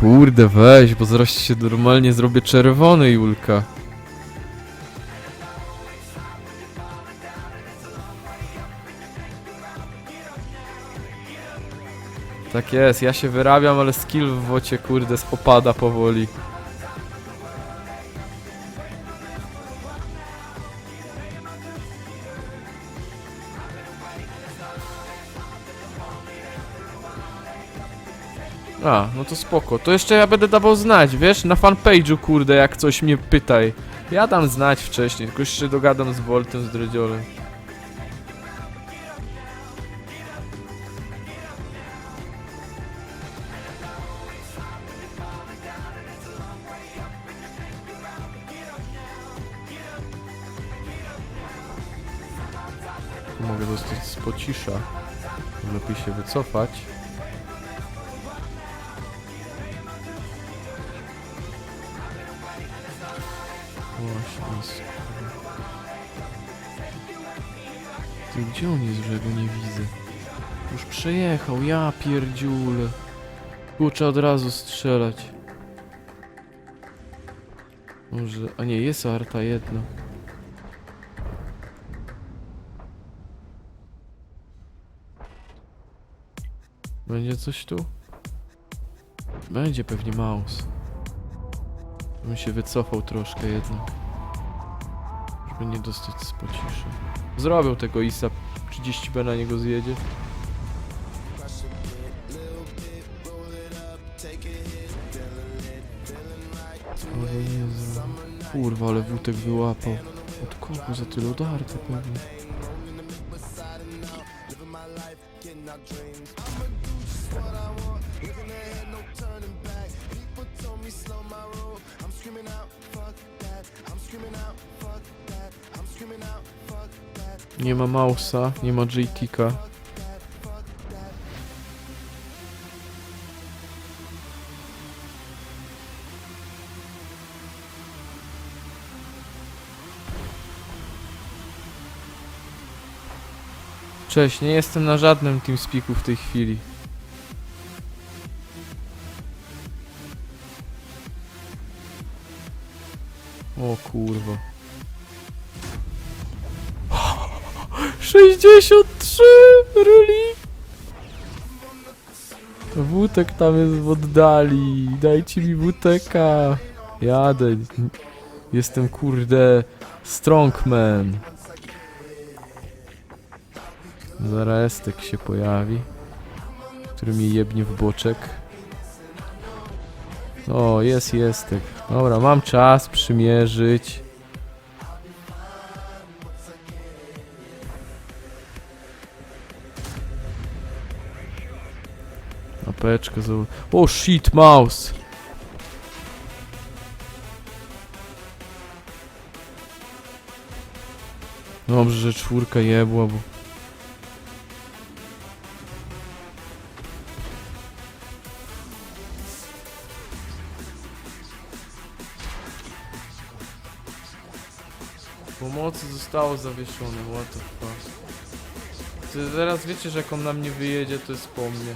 Kurde, weź, bo zaraz się normalnie zrobię czerwony, Julka. Tak jest, ja się wyrabiam, ale skill w wocie, kurde, opada powoli. A, no to spoko. To jeszcze ja będę dawał znać, wiesz? Na fanpage'u, kurde, jak coś mnie pytaj. Ja dam znać wcześniej, tylko jeszcze dogadam z Voltem, z Dredziolem. Mogę dostać z. Lepiej się wycofać. Gdzie on jest, że go nie widzę? Już przejechał, ja pierdziule. Kurczę, od razu strzelać. Może... A nie, jest arta jedna. Będzie coś tu? Będzie pewnie mouse. Bym się wycofał troszkę jednak. Żeby nie dostać z pociszy. Zrobią tego Isa. 30B na niego zjedzie. Kurwa, ale Wutek wyłapał. Od kogo za tyle odarte pewnie. Nie ma Mausa, nie ma JTK. Cześć, nie jestem na żadnym TeamSpeaku w tej chwili. O kurwa. 63 ruli. Wutek tam jest w oddali. Dajcie mi wuteka. Jadę. Jestem kurde strongman. Zaraz Estek się pojawi, który mnie jebnie w boczek. O, jest Estek. Dobra, mam czas przymierzyć. Apeczkę za... O shit, mouse! Dobrze, że czwórka jebła, bo... Pomocy zostało zawieszone, what the fuck. Ty zaraz wiecie, że jak on na mnie wyjedzie, to jest po mnie.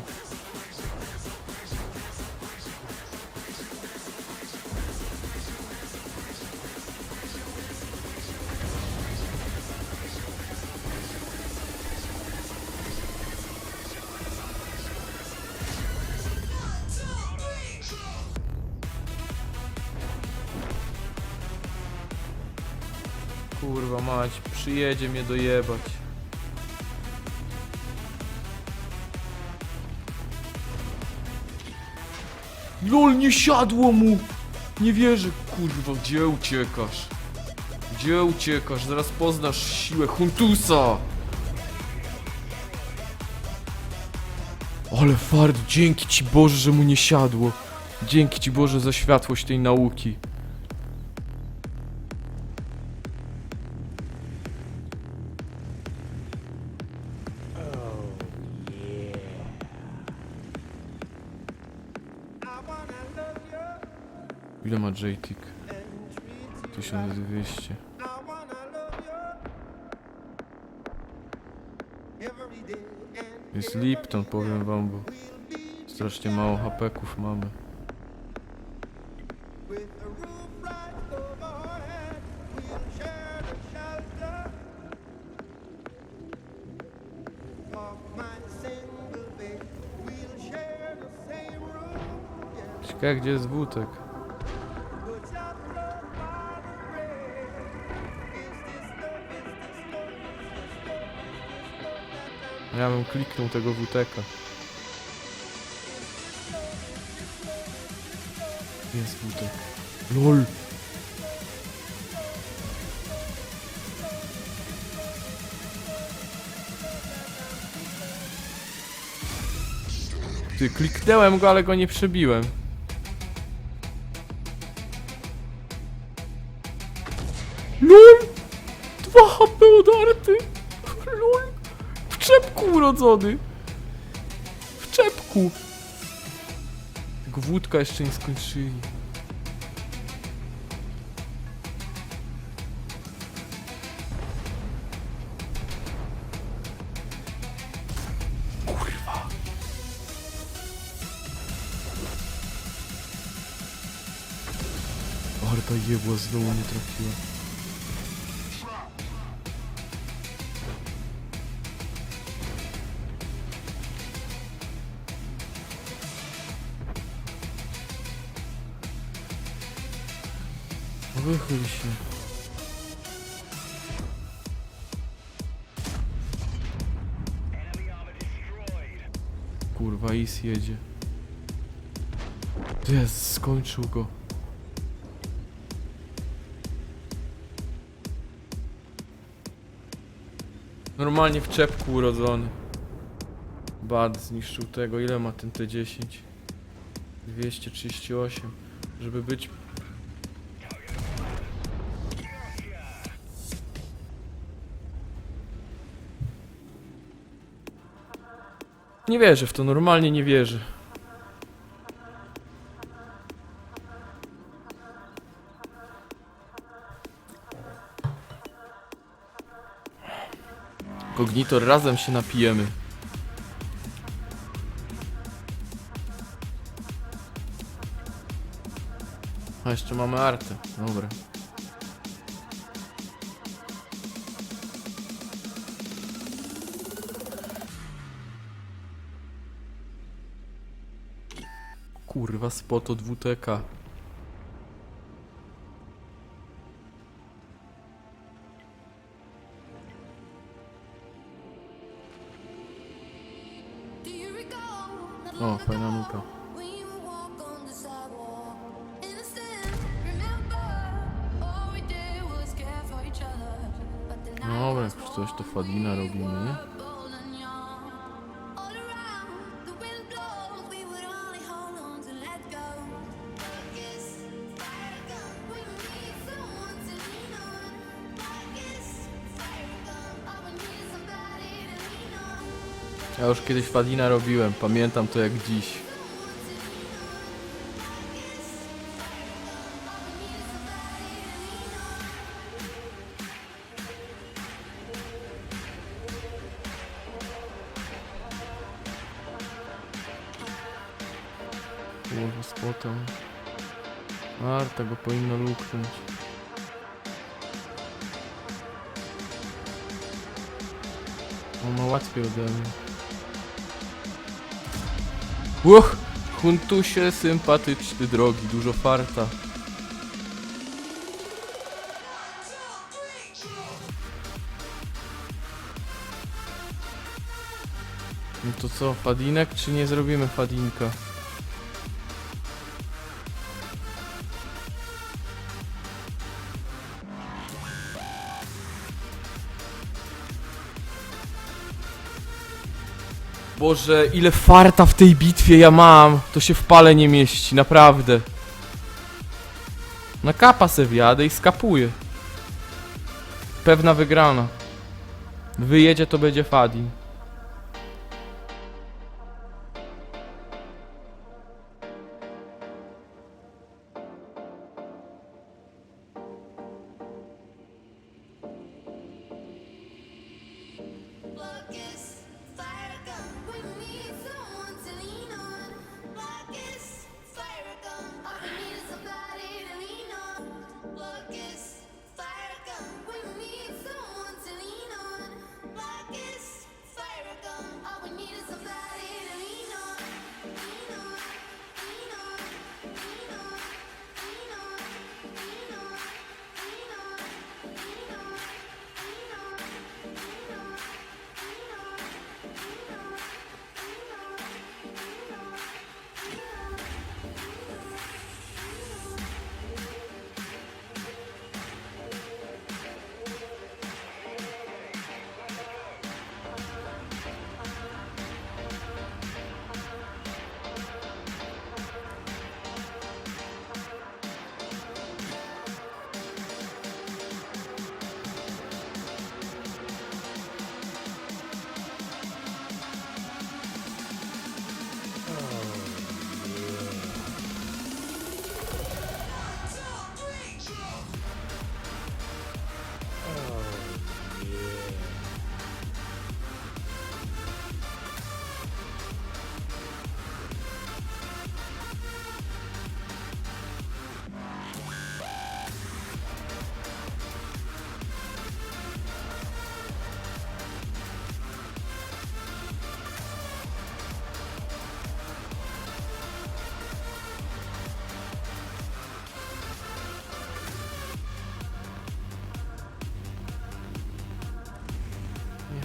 Kurwa mać, przyjedzie mnie dojebać. LOL, nie siadło mu! Nie wierzę, kurwa, gdzie uciekasz? Gdzie uciekasz? Zaraz poznasz siłę Huntusa! Ale fart, dzięki ci Boże, że mu nie siadło. Dzięki ci Boże za światłość tej nauki. Ile ma JTIC? 1200. Jest Lipton, powiem wam, bo strasznie mało hapeków mamy. This love that I'm Ja bym kliknął tego WTK. Jest WTK. LOL! Ty, kliknąłem go, ale go nie przebiłem. Urodzony! W czepku! Tego jeszcze nie skończyli. Kurwa. Ale ta jebła znowu nie trafiła. Wychyl się. Kurwa, Is jedzie. Jest, skończył go. Normalnie w czepku urodzony. Bad zniszczył tego. Ile ma ten T10? 238. Żeby być Nie wierzę w to, normalnie nie wierzę. Kognitor, razem się napijemy. A jeszcze mamy artę. Dobra. Care for each other. But the night Dobra, was jak już coś to Fadina robimy, Ja już kiedyś Fadina robiłem, pamiętam to jak dziś. Kurwa, spotem. Arta go powinno luknąć. On ma łatwiej ode mnie. Uch! Huntusie sympatyczny, drogi, dużo farta. No to co, fadinek czy nie zrobimy fadinka? Boże, ile farta w tej bitwie ja mam! To się w pale nie mieści, naprawdę. Na kapa se wjadę i skapuję. Pewna wygrana. Wyjedzie to będzie Fadin.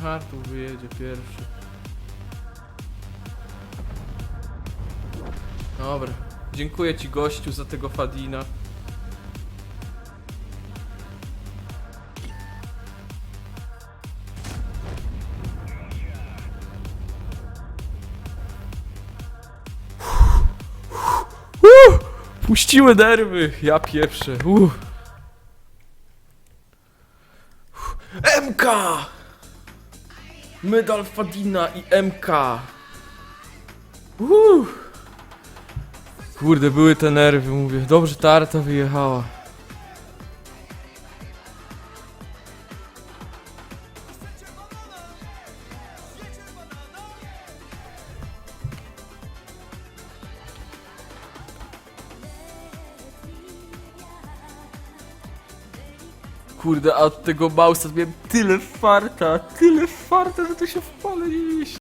Artur wyjedzie pierwszy. Dobra. Dziękuję ci gościu za tego Fadina. Puściły nerwy, ja pieprzę. Uh. MK! Medal Fadina i MK. Uh. Kurde, były te nerwy, mówię. Dobrze ta arta wyjechała. Kurde, a od tego Mausa miałem tyle farta, tyle farta, że to się w pale nie mieści.